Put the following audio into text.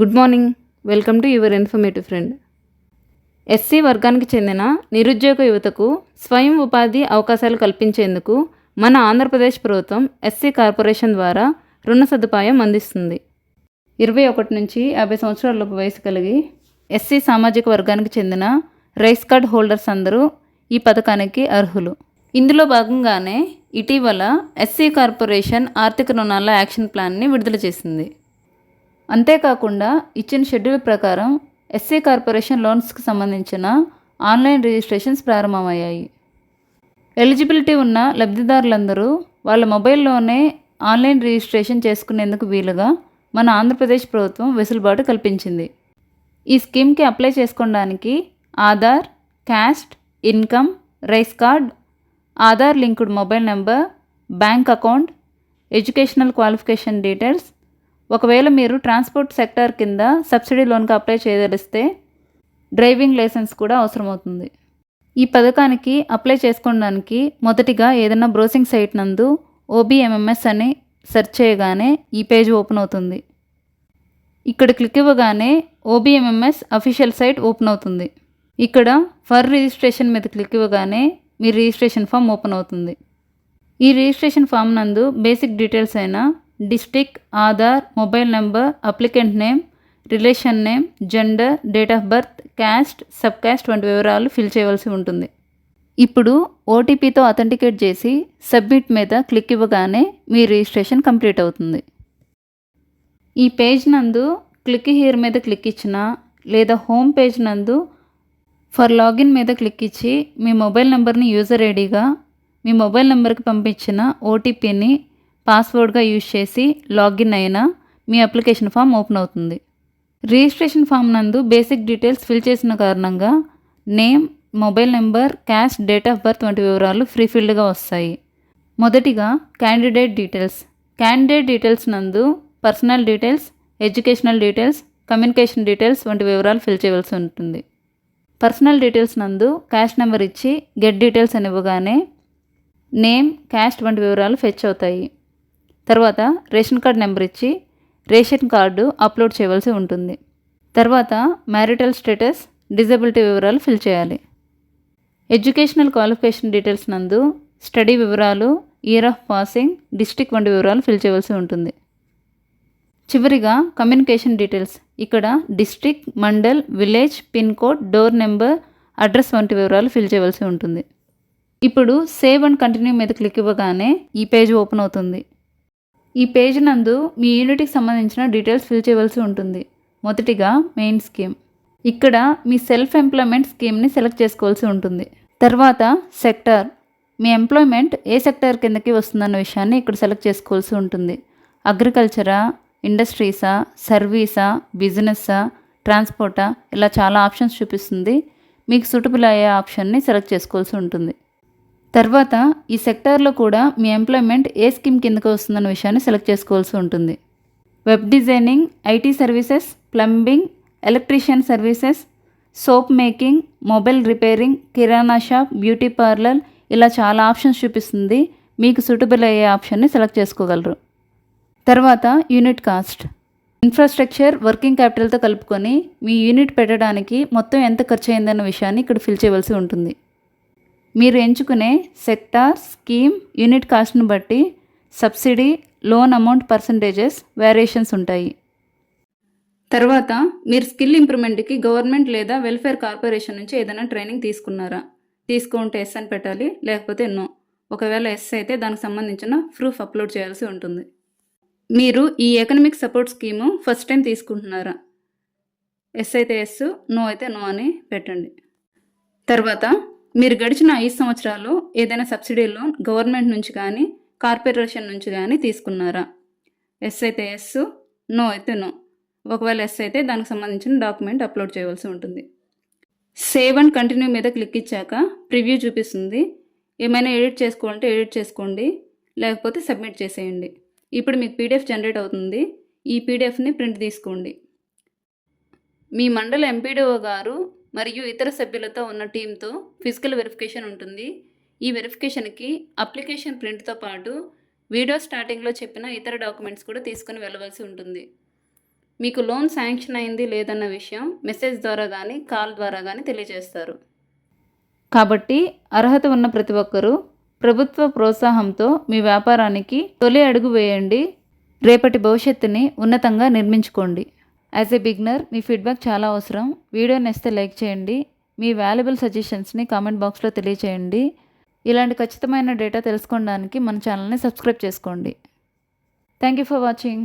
Good morning. Welcome to your informative friend. SC వర్గానికి చెందిన నిరుద్యోగ యువతకు స్వయం ఉపాధి అవకాశాలు కల్పించేందుకు మన ఆంధ్రప్రదేశ్ ప్రభుత్వం ఎస్సీ కార్పొరేషన్ ద్వారా రుణ సదుపాయం అందిస్తుంది. ఇరవై ఒకటి నుంచి యాభై సంవత్సరాలలోపు వయసు కలిగి ఎస్సీ సామాజిక వర్గానికి చెందిన రైస్ కార్డ్ హోల్డర్స్ అందరూ ఈ పథకానికి అర్హులు. ఇందులో భాగంగానే ఇటీవల ఎస్సీ కార్పొరేషన్ ఆర్థిక రుణాల యాక్షన్ ప్లాన్ని విడుదల చేసింది. అంతేకాకుండా ఇచ్చిన షెడ్యూల్ ప్రకారం ఎస్సీ కార్పొరేషన్ లోన్స్కి సంబంధించిన ఆన్లైన్ రిజిస్ట్రేషన్స్ ప్రారంభమయ్యాయి. ఎలిజిబిలిటీ ఉన్న లబ్ధిదారులందరూ వాళ్ళ మొబైల్లోనే ఆన్లైన్ రిజిస్ట్రేషన్ చేసుకునేందుకు వీలుగా మన ఆంధ్రప్రదేశ్ ప్రభుత్వం వెసులుబాటు కల్పించింది. ఈ స్కీమ్కి అప్లై చేసుకోవడానికి Aadhaar caste income rice card Aadhaar linked mobile number bank account educational qualification details ఒకవేళ మీరు ట్రాన్స్పోర్ట్ సెక్టార్ కింద సబ్సిడీ లోన్కి అప్లై చేయదలిస్తే డ్రైవింగ్ లైసెన్స్ కూడా అవసరమవుతుంది. ఈ పథకానికి అప్లై చేసుకోవడానికి మొదటిగా ఏదైనా బ్రౌసింగ్ సైట్ నందు ఓబీఎంఎంఎస్ అని సెర్చ్ చేయగానే ఈ పేజ్ ఓపెన్ అవుతుంది. ఇక్కడ క్లిక్ ఇవ్వగానే ఓబీఎంఎంఎస్ అఫీషియల్ సైట్ ఓపెన్ అవుతుంది. ఇక్కడ ఫర్ రిజిస్ట్రేషన్ మీద క్లిక్ ఇవ్వగానే మీ రిజిస్ట్రేషన్ ఫామ్ ఓపెన్ అవుతుంది. ఈ రిజిస్ట్రేషన్ ఫామ్ నందు బేసిక్ డీటెయిల్స్ అయిన district Aadhaar mobile number applicant name relation name gender date of birth caste sub caste వంటి వివరాలు ఫిల్ చేయవలసి ఉంటుంది. ఇప్పుడు ఓటీపీతో అథెంటికేట్ చేసి సబ్మిట్ మీద క్లిక్ ఇవ్వగానే మీ రిజిస్ట్రేషన్ కంప్లీట్ అవుతుంది. ఈ పేజ్ నందు క్లిక్ హియర్ మీద క్లిక్ ఇచ్చిన లేదా హోమ్ పేజ్ నందు ఫర్ లాగిన్ మీద క్లిక్ ఇచ్చి మీ మొబైల్ నెంబర్ని యూజర్ ఐడిగా మీ మొబైల్ నెంబర్కి పంపించిన ఓటీపీని పాస్వర్డ్గా యూజ్ చేసి లాగిన్ అయినా మీ అప్లికేషన్ ఫామ్ ఓపెన్ అవుతుంది. రిజిస్ట్రేషన్ ఫామ్ నందు బేసిక్ డీటెయిల్స్ ఫిల్ చేసిన కారణంగా name mobile number caste date of birth వంటి వివరాలు ఫ్రీ ఫీల్డ్గా వస్తాయి. మొదటిగా క్యాండిడేట్ డీటెయిల్స్. క్యాండిడేట్ డీటెయిల్స్ నందు personal details educational details communication details వంటి వివరాలు ఫిల్ చేయవలసి ఉంటుంది. పర్సనల్ డీటెయిల్స్ నందు క్యాష్ నెంబర్ ఇచ్చి గెట్ డీటెయిల్స్ అని ఇవ్వగానే నేమ్ క్యాస్ట్ వంటి వివరాలు ఫెచ్ అవుతాయి. తర్వాత రేషన్ కార్డ్ నెంబర్ ఇచ్చి రేషన్ కార్డు అప్లోడ్ చేయవలసి ఉంటుంది. తర్వాత మ్యారిటల్ స్టేటస్ డిజబిలిటీ వివరాలు ఫిల్ చేయాలి. ఎడ్యుకేషనల్ క్వాలిఫికేషన్ డీటెయిల్స్ నందు స్టడీ వివరాలు ఇయర్ ఆఫ్ పాసింగ్ డిస్టిక్ వంటి వివరాలు ఫిల్ చేయవలసి ఉంటుంది. చివరిగా కమ్యూనికేషన్ డీటెయిల్స్. ఇక్కడ district mandal village pin code door number address వంటి వివరాలు ఫిల్ చేయవలసి ఉంటుంది. ఇప్పుడు సేవ్ అండ్ కంటిన్యూ మీద క్లిక్ ఇవ్వగానే ఈ పేజ్ ఓపెన్ అవుతుంది. ఈ పేజ్ నందు మీ యూనిట్కి సంబంధించిన డీటెయిల్స్ ఫిల్ చేయవలసి ఉంటుంది. మొదటిగా మెయిన్ స్కీమ్. ఇక్కడ మీ సెల్ఫ్ ఎంప్లాయ్మెంట్ స్కీమ్ని సెలెక్ట్ చేసుకోవాల్సి ఉంటుంది. తర్వాత సెక్టార్. మీ ఎంప్లాయ్మెంట్ ఏ సెక్టార్ కిందకి వస్తుందన్న విషయాన్ని ఇక్కడ సెలెక్ట్ చేసుకోవాల్సి ఉంటుంది. అగ్రికల్చరా ఇండస్ట్రీసా సర్వీసా బిజినెస్సా ట్రాన్స్పోర్టా ఇలా చాలా ఆప్షన్స్ చూపిస్తుంది. మీకు సూటబుల్ అయ్యే ఆప్షన్ని సెలెక్ట్ చేసుకోవాల్సి ఉంటుంది. తర్వాత ఈ సెక్టార్లో కూడా మీ ఎంప్లాయ్మెంట్ ఏ స్కీమ్ కిందకు వస్తుందన్న విషయాన్ని సెలెక్ట్ చేసుకోవాల్సి ఉంటుంది. Web designing IT services plumbing electrician services soap making mobile repairing kirana shop beauty parlour ఇలా చాలా ఆప్షన్స్ చూపిస్తుంది. మీకు సూటబుల్ అయ్యే ఆప్షన్ని సెలెక్ట్ చేసుకోగలరు. తర్వాత యూనిట్ కాస్ట్ ఇన్ఫ్రాస్ట్రక్చర్ వర్కింగ్ క్యాపిటల్తో కలుపుకొని మీ యూనిట్ పెట్టడానికి మొత్తం ఎంత ఖర్చు అయిందన్న విషయాన్ని ఇక్కడ ఫిల్ చేయవలసి ఉంటుంది. మీరు ఎంచుకునే సెక్టార్ స్కీమ్ యూనిట్ కాస్ట్ను బట్టి subsidy loan amount percentages variations ఉంటాయి. తర్వాత మీరు స్కిల్ ఇంప్రూవ్మెంట్కి గవర్నమెంట్ లేదా వెల్ఫేర్ కార్పొరేషన్ నుంచి ఏదైనా ట్రైనింగ్ తీసుకున్నారా? తీసుకుంటే ఎస్ అని పెట్టాలి లేకపోతే నో. ఒకవేళ ఎస్ అయితే దానికి సంబంధించిన ప్రూఫ్ అప్లోడ్ చేయాల్సి ఉంటుంది. మీరు ఈ economic support scheme first time తీసుకుంటున్నారా? ఎస్ అయితే ఎస్ నో అయితే నో అని పెట్టండి. తర్వాత మీరు గడిచిన ఐదు సంవత్సరాలు ఏదైనా సబ్సిడీ లోన్ గవర్నమెంట్ నుంచి కానీ కార్పొరేషన్ నుంచి కానీ తీసుకున్నారా? ఎస్ అయితే ఎస్ నో అయితే నో. ఒకవేళ ఎస్ అయితే దానికి సంబంధించిన డాక్యుమెంట్ అప్లోడ్ చేయవలసి ఉంటుంది. సేవ్ అండ్ కంటిన్యూ మీద క్లిక్ ఇచ్చాక ప్రివ్యూ చూపిస్తుంది. ఏమైనా ఎడిట్ చేసుకోవాలంటే ఎడిట్ చేసుకోండి. లేకపోతే సబ్మిట్ చేసేయండి. ఇప్పుడు మీకు పీడిఎఫ్ జనరేట్ అవుతుంది. ఈ పీడిఎఫ్ని ప్రింట్ తీసుకోండి. మీ మండల ఎంపీడీఓ గారు మరియు ఇతర సభ్యులతో ఉన్న టీంతో ఫిజికల్ వెరిఫికేషన్ ఉంటుంది. ఈ వెరిఫికేషన్కి అప్లికేషన్ ప్రింట్తో పాటు వీడియో స్టార్టింగ్లో చెప్పిన ఇతర డాక్యుమెంట్స్ కూడా తీసుకుని వెళ్ళవలసి ఉంటుంది. మీకు లోన్ శాంక్షన్ అయింది లేదన్న విషయం మెసేజ్ ద్వారా కానీ కాల్ ద్వారా కానీ తెలియజేస్తారు. కాబట్టి అర్హత ఉన్న ప్రతి ఒక్కరూ ప్రభుత్వ ప్రోత్సాహంతో మీ వ్యాపారానికి తొలి అడుగు వేయండి. రేపటి భవిష్యత్తుని ఉన్నతంగా నిర్మించుకోండి. యాజ్ ఏ బిగ్నర్ మీ ఫీడ్బ్యాక్ చాలా అవసరం. వీడియో నచ్చితే లైక్ చేయండి. మీ వాల్యుబుల్ సజెషన్స్ని కామెంట్ బాక్స్లో తెలియచేయండి. ఇలాంటి ఖచ్చితమైన డేటా తెలుసుకోవడానికి మన ఛానల్ని సబ్స్క్రైబ్ చేసుకోండి. Thank you for watching